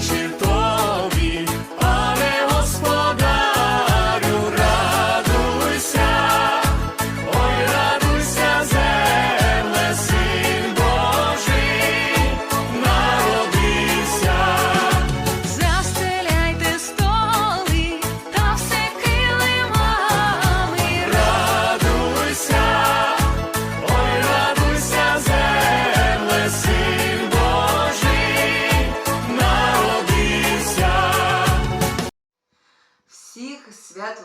you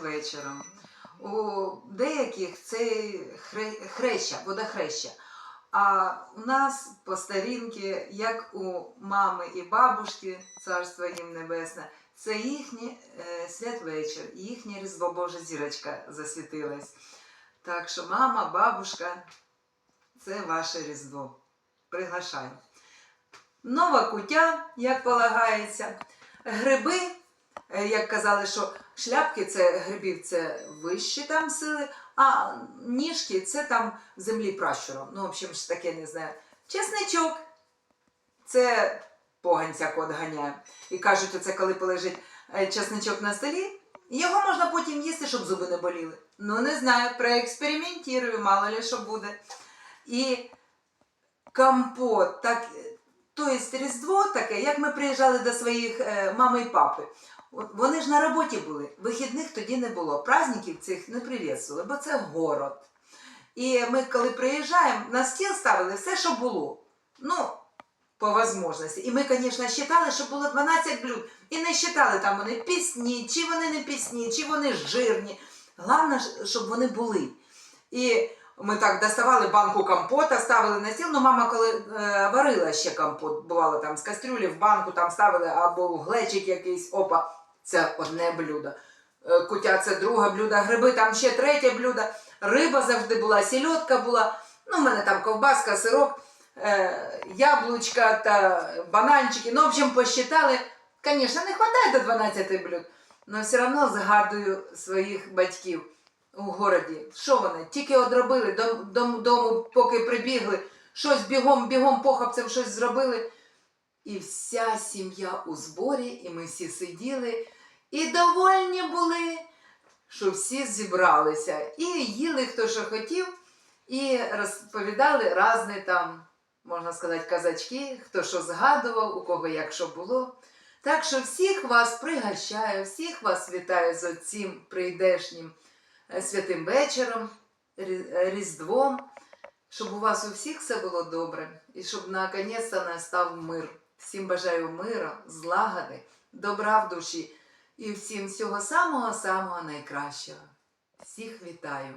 вечором. У деяких це хреща, водохреща. А у нас по старінки, як у мами і бабушки, царство їм небесне, це їхній е, святвечір, їхня Різдво Божа зірочка засвітилась. Так що мама, бабушка, це ваше Різдво. Приглашаю. Нова кутя, як полагається, гриби, як казали, що шляпки це грибів це вищі там сили, а ніжки це там в землі пращуром. Ну, в общем, ж таке не знаю. Чесничок це поганця кот ганяє. І кажуть, оце коли полежить е, чесничок на столі, його можна потім їсти, щоб зуби не боліли. Ну, не знаю, проекспериментую, мало ли що буде. І компот, так, тобто Різдво таке, як ми приїжджали до своїх е, мами і папи. Вони ж на роботі були, вихідних тоді не було, праздників цих не привітствували, бо це город. І ми, коли приїжджаємо, на стіл ставили все, що було. Ну, по возможності. І ми, звісно, вважали, що було 12 блюд. І не вважали, там вони пісні, чи вони не пісні, чи вони жирні. Головне, щоб вони були. І ми так доставали банку компота, ставили на стіл. Ну, мама, коли е, варила ще компот, бувало там з кастрюлі в банку там ставили або глечик якийсь, опа, це одне блюдо. Е, Кутя це друге блюдо, гриби там ще третє блюдо. Риба завжди була, сільотка була. Ну, в мене там ковбаска, сирок, е, яблучка та бананчики. Ну, в общем, посчитали. Звісно, не вистачає до 12 блюд, але все одно згадую своїх батьків у городі. Що вони? Тільки одробили, дом, дом, дому, поки прибігли, щось бігом, бігом похапцем щось зробили. І вся сім'я у зборі, і ми всі сиділи і довольні були, що всі зібралися. І їли хто що хотів, і розповідали різні там, можна сказати, казачки, хто що згадував, у кого як що було. Так що всіх вас пригощаю, всіх вас вітаю з оцим прийдешнім святим вечором, е, Різдвом, щоб у вас у всіх все було добре і щоб наконець-то настав мир. Всім бажаю миру, злагоди, добра в душі і всім всього самого-самого найкращого. Всіх вітаю!